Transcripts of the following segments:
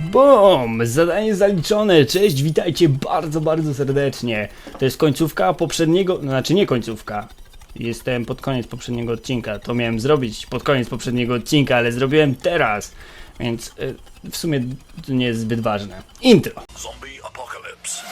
Bum! Zadanie zaliczone. Cześć, witajcie bardzo, bardzo serdecznie. To jest końcówka poprzedniego, no, znaczy nie końcówka. Jestem pod koniec poprzedniego odcinka. To miałem zrobić pod koniec poprzedniego odcinka, ale zrobiłem teraz. Więc y, w sumie to nie jest zbyt ważne. Intro. Zombie apocalypse.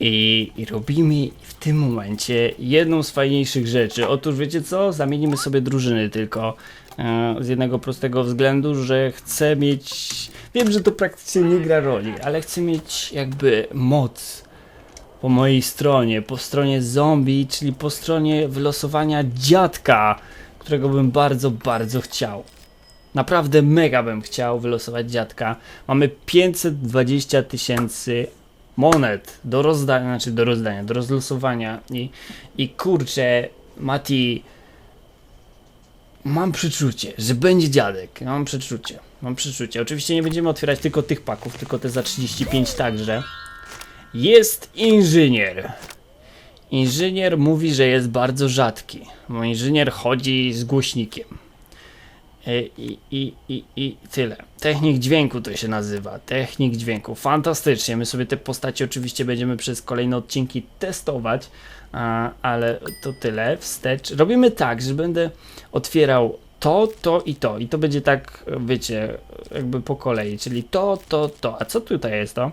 I, robimy w tym momencie jedną z fajniejszych rzeczy. Otóż wiecie co? Zamienimy sobie drużyny tylko. E, z jednego prostego względu, że chcę mieć. Wiem, że to praktycznie nie gra roli, ale chcę mieć jakby moc po mojej stronie, po stronie zombie, czyli po stronie wylosowania dziadka, którego bym bardzo, bardzo chciał. Naprawdę mega bym chciał wylosować dziadka. Mamy 520 tysięcy monet do rozdania, znaczy do rozdania, do rozlosowania i, i kurczę, Mati, mam przeczucie, że będzie dziadek, mam przeczucie, mam przeczucie. Oczywiście nie będziemy otwierać tylko tych paków, tylko te za 35 także. Jest inżynier. Inżynier mówi, że jest bardzo rzadki, bo inżynier chodzi z głośnikiem. E, I, i, i, I tyle. Technik dźwięku to się nazywa. Technik dźwięku. Fantastycznie. My sobie te postacie oczywiście będziemy przez kolejne odcinki testować, ale to tyle. Wstecz. Robimy tak, że będę otwierał to, to i to. I to będzie tak, wiecie, jakby po kolei. Czyli to, to, to. A co tutaj jest to?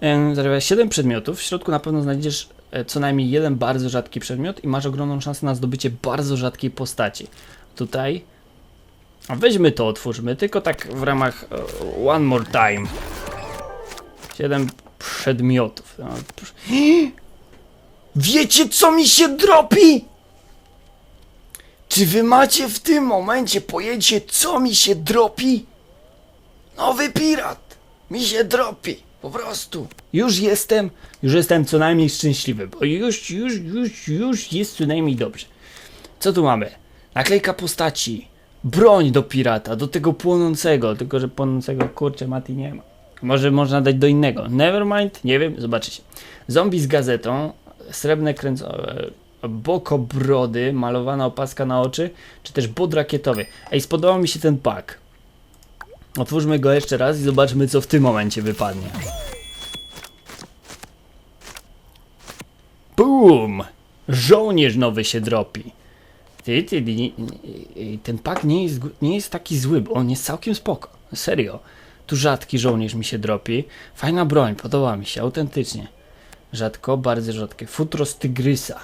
Em, Zarabia 7 przedmiotów. W środku na pewno znajdziesz e, co najmniej jeden bardzo rzadki przedmiot i masz ogromną szansę na zdobycie bardzo rzadkiej postaci. Tutaj weźmy to, otwórzmy, tylko tak w ramach e, one more time. Siedem przedmiotów. No. Wiecie co mi się dropi? Czy wy macie w tym momencie pojęcie co mi się dropi? Nowy pirat mi się dropi. Po prostu. Już jestem, już jestem co najmniej szczęśliwy, bo już, już, już, już jest co najmniej dobrze. Co tu mamy? Naklejka postaci. Broń do pirata, do tego płonącego. Tylko, że płonącego kurczę Mati nie ma. Może można dać do innego. Nevermind, nie wiem, zobaczycie. Zombie z gazetą, srebrne kręcowe, bokobrody, malowana opaska na oczy, czy też bod rakietowy. Ej, spodobał mi się ten pak. Otwórzmy go jeszcze raz i zobaczmy, co w tym momencie wypadnie. Boom! Żołnierz nowy się dropi. Ty, ty, ten pak nie jest, nie jest taki zły, bo on jest całkiem spoko. Serio. Tu rzadki żołnierz mi się dropi. Fajna broń, podoba mi się, autentycznie. Rzadko, bardzo rzadkie. Futro z tygrysa.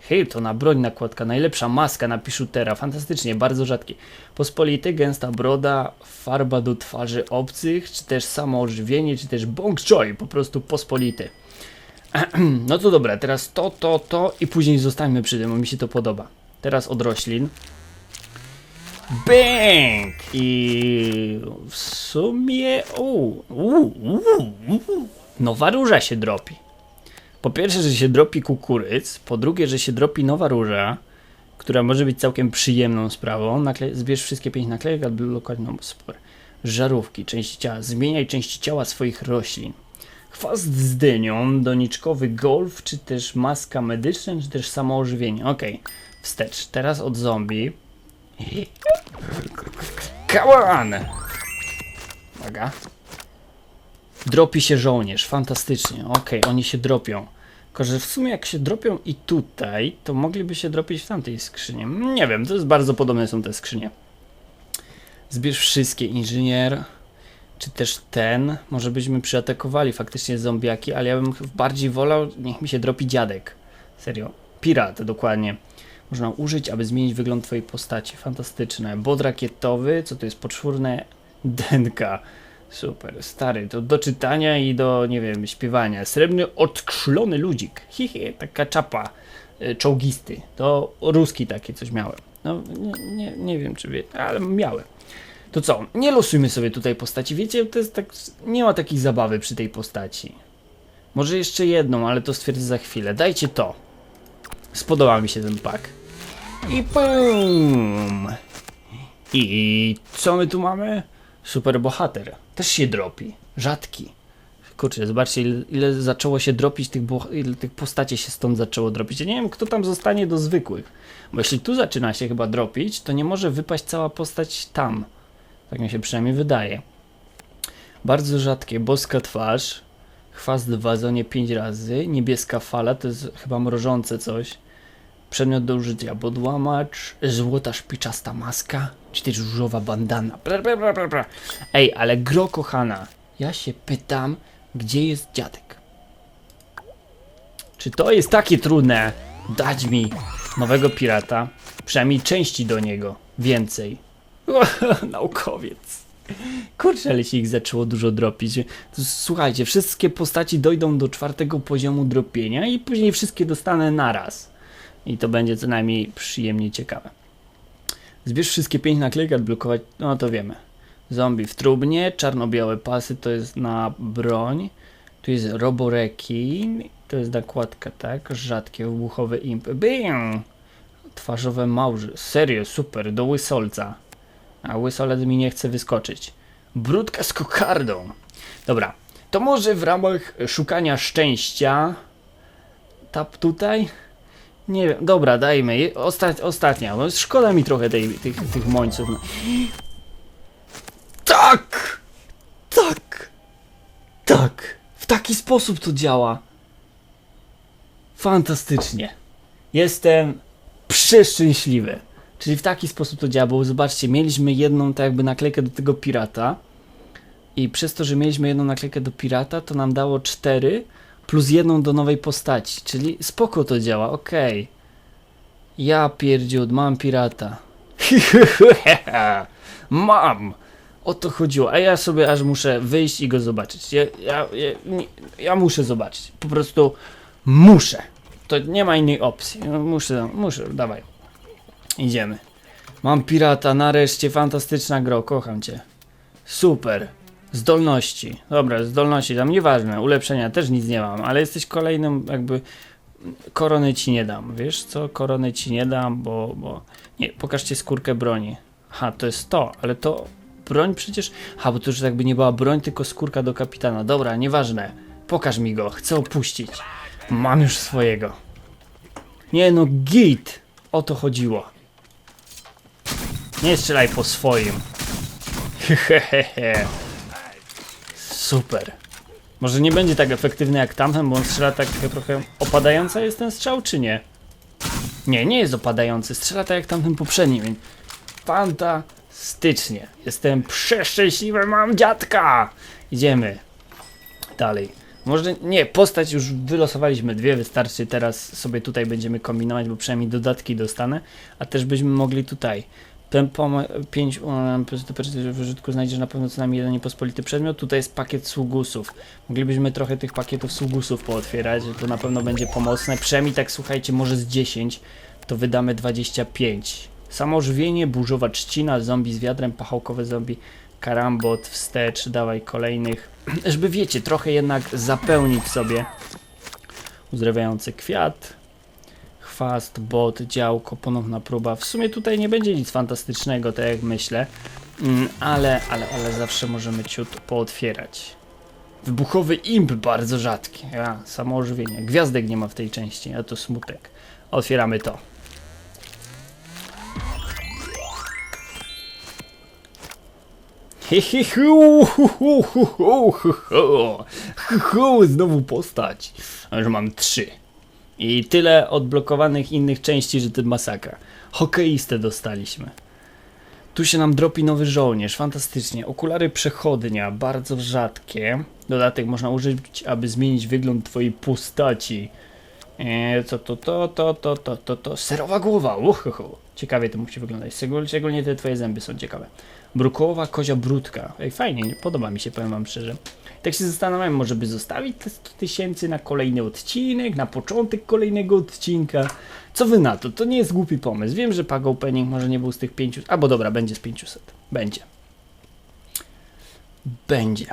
Hej, to na broń nakładka. Najlepsza maska na piszutera. Fantastycznie, bardzo rzadki. Pospolity, gęsta broda, farba do twarzy obcych, czy też samo ożywienie, czy też bong choy, po prostu pospolity. No to dobra, teraz to, to, to i później zostańmy przy tym, bo mi się to podoba. Teraz od roślin. Bang! I w sumie. Uu, uu, uu, uu. Nowa róża się dropi. Po pierwsze, że się dropi kukuryc. Po drugie, że się dropi nowa róża, która może być całkiem przyjemną sprawą. Nakle- zbierz wszystkie pięć naklejek, aby lokalną super. Żarówki, części ciała. Zmieniaj części ciała swoich roślin. Chwast z dynią, doniczkowy golf, czy też maska medyczna, czy też samoożywienie. Okej, wstecz. Teraz od zombie. Come on! Uwaga. Dropi się żołnierz, fantastycznie. Okej, oni się dropią. Tylko, że w sumie jak się dropią i tutaj, to mogliby się dropić w tamtej skrzynie. Nie wiem, to jest bardzo podobne są te skrzynie. Zbierz wszystkie, inżynier czy też ten, może byśmy przyatakowali faktycznie zombiaki, ale ja bym bardziej wolał, niech mi się dropi dziadek. Serio. Pirat, dokładnie. Można użyć, aby zmienić wygląd twojej postaci. Fantastyczne. Bod rakietowy, co to jest? Poczwórne denka. Super, stary, to do czytania i do, nie wiem, śpiewania. Srebrny, odkrzlony ludzik. Hihi, taka czapa. y, Czołgisty. To ruski takie coś miałem. No, nie, nie, nie wiem, czy wie, ale miałem. To co? Nie losujmy sobie tutaj postaci. Wiecie, to jest tak. Nie ma takiej zabawy przy tej postaci. Może jeszcze jedną, ale to stwierdzę za chwilę. Dajcie to. Spodoba mi się ten pak. I pum! I co my tu mamy? Super bohater. Też się dropi. Rzadki. Kurczę, zobaczcie, ile, ile zaczęło się dropić tych, ile tych postaci się stąd zaczęło dropić. Ja nie wiem, kto tam zostanie do zwykłych. Bo jeśli tu zaczyna się chyba dropić, to nie może wypaść cała postać tam. Tak mi się przynajmniej wydaje. Bardzo rzadkie. Boska twarz. Chwast w wazonie 5 razy. Niebieska fala, to jest chyba mrożące coś. Przedmiot do użycia. Podłamacz. Złota szpiczasta maska. Czy też różowa bandana. Bla. Ej, ale gro kochana. Ja się pytam, gdzie jest dziadek? Czy to jest takie trudne? Dać mi nowego pirata. Przynajmniej części do niego. Więcej. Naukowiec. Kurczę, ale się ich zaczęło dużo dropić. Słuchajcie, wszystkie postaci dojdą do czwartego poziomu dropienia i później wszystkie dostanę naraz. I to będzie co najmniej przyjemnie ciekawe. Zbierz wszystkie pięć naklejek, odblokować, no to wiemy. Zombie w trubnie, czarno-białe pasy to jest na broń. Tu jest roborekin, to jest nakładka, tak? Rzadkie wybuchowe impy. Bing! Twarzowe małży. Serio, super, do łysolca. A łysolec mi nie chce wyskoczyć. Brudka z kokardą. Dobra, to może w ramach szukania szczęścia. Tap tutaj? Nie wiem, dobra, dajmy. Osta ostatnia, bo szkoda mi trochę tej, tych, tych mońców. No. Tak! Tak! Tak! W taki sposób to działa. Fantastycznie. Jestem przeszczęśliwy. Czyli w taki sposób to działa, bo zobaczcie, mieliśmy jedną tak jakby naklejkę do tego pirata i przez to, że mieliśmy jedną naklejkę do pirata, to nam dało cztery plus jedną do nowej postaci, czyli spoko to działa, okej. Ja pierdziut, mam pirata. mam! O to chodziło, a ja sobie aż muszę wyjść i go zobaczyć. Ja, ja, ja, nie, ja muszę zobaczyć, po prostu muszę. To nie ma innej opcji, No, muszę, muszę, dawaj. Idziemy. Mam pirata, nareszcie, fantastyczna gro, kocham cię. Super. Zdolności. Dobra, zdolności tam nieważne, ulepszenia też nic nie mam, ale jesteś kolejnym jakby korony ci nie dam, wiesz co? Korony ci nie dam, bo, bo... Nie, pokażcie skórkę broni. Ha, to jest to, ale to broń przecież... Ha, bo to już jakby nie była broń, tylko skórka do kapitana. Dobra, nieważne. Pokaż mi go, chcę opuścić. Mam już swojego. Nie no, git! O to chodziło. Nie strzelaj po swoim. Hehehe. Super. Może nie będzie tak efektywny jak tamten, bo on strzela tak trochę... Opadająca jest ten strzał, czy nie? Nie, nie jest opadający. Strzela tak jak tamten poprzedni, więc... Fantastycznie. Jestem przeszczęśliwy, mam dziadka! Idziemy. Dalej. Może nie, postać już wylosowaliśmy dwie, wystarczy teraz sobie tutaj będziemy kombinować, bo przynajmniej dodatki dostanę, a też byśmy mogli tutaj. Tempo 5 w użytku znajdziesz na pewno co najmniej jeden niepospolity przedmiot. Tutaj jest pakiet sługusów. Moglibyśmy trochę tych pakietów sługusów pootwierać, to na pewno będzie pomocne. Przynajmniej tak słuchajcie, może z 10 to wydamy 25. Samożywienie, burzowa trzcina, zombie z wiadrem, pachołkowe zombie, karambot, wstecz, dawaj kolejnych. Żeby wiecie, trochę jednak zapełnić sobie. Uzdrawiający kwiat, chwast, bot, działko, ponowna próba. W sumie tutaj nie będzie nic fantastycznego, tak jak myślę, Mm, ale, ale, ale zawsze możemy ciut pootwierać. Wybuchowy imp bardzo rzadki. Ja, samoożywienie. Gwiazdek nie ma w tej części, a to smutek. Otwieramy to. Znowu postać. A Już mam trzy. I tyle odblokowanych innych części, że to masakra. Hokeistę dostaliśmy. Tu się nam dropi nowy żołnierz, fantastycznie. Okulary przechodnia, bardzo rzadkie. Dodatek można użyć, aby zmienić wygląd twojej postaci. Eee, co to, to, to, to, to, to, to, serowa głowa, uhuhu. Ciekawie to musi wyglądać, Szczegól- szczególnie te twoje zęby są ciekawe. Brukowa kozia brudka. Ej, fajnie, nie podoba mi się, powiem wam szczerze. Tak się zastanawiam, może by zostawić te 100 tysięcy na kolejny odcinek, na początek kolejnego odcinka. Co wy na to? To nie jest głupi pomysł. Wiem, że Pago Penning może nie był z tych 500. Albo dobra, będzie z 500. Będzie. Będzie.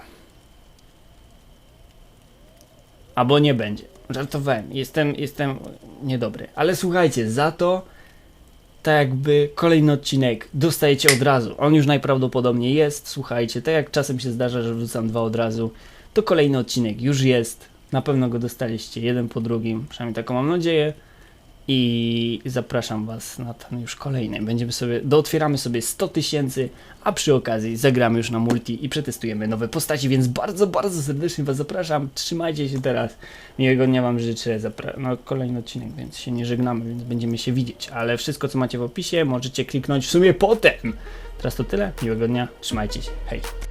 Albo nie będzie. Żartowałem. Jestem, jestem niedobry. Ale słuchajcie, za to tak jakby kolejny odcinek dostajecie od razu. On już najprawdopodobniej jest, słuchajcie, tak jak czasem się zdarza, że wrzucam dwa od razu, to kolejny odcinek już jest. Na pewno go dostaliście jeden po drugim, przynajmniej taką mam nadzieję. I zapraszam Was na ten już kolejny. Będziemy sobie, dootwieramy sobie 100 tysięcy, a przy okazji zagramy już na multi i przetestujemy nowe postaci, więc bardzo, bardzo serdecznie Was zapraszam. Trzymajcie się teraz. Miłego dnia Wam życzę. Zapra- no, kolejny odcinek, więc się nie żegnamy, więc będziemy się widzieć. Ale wszystko, co macie w opisie, możecie kliknąć w sumie potem. Teraz to tyle. Miłego dnia. Trzymajcie się. Hej.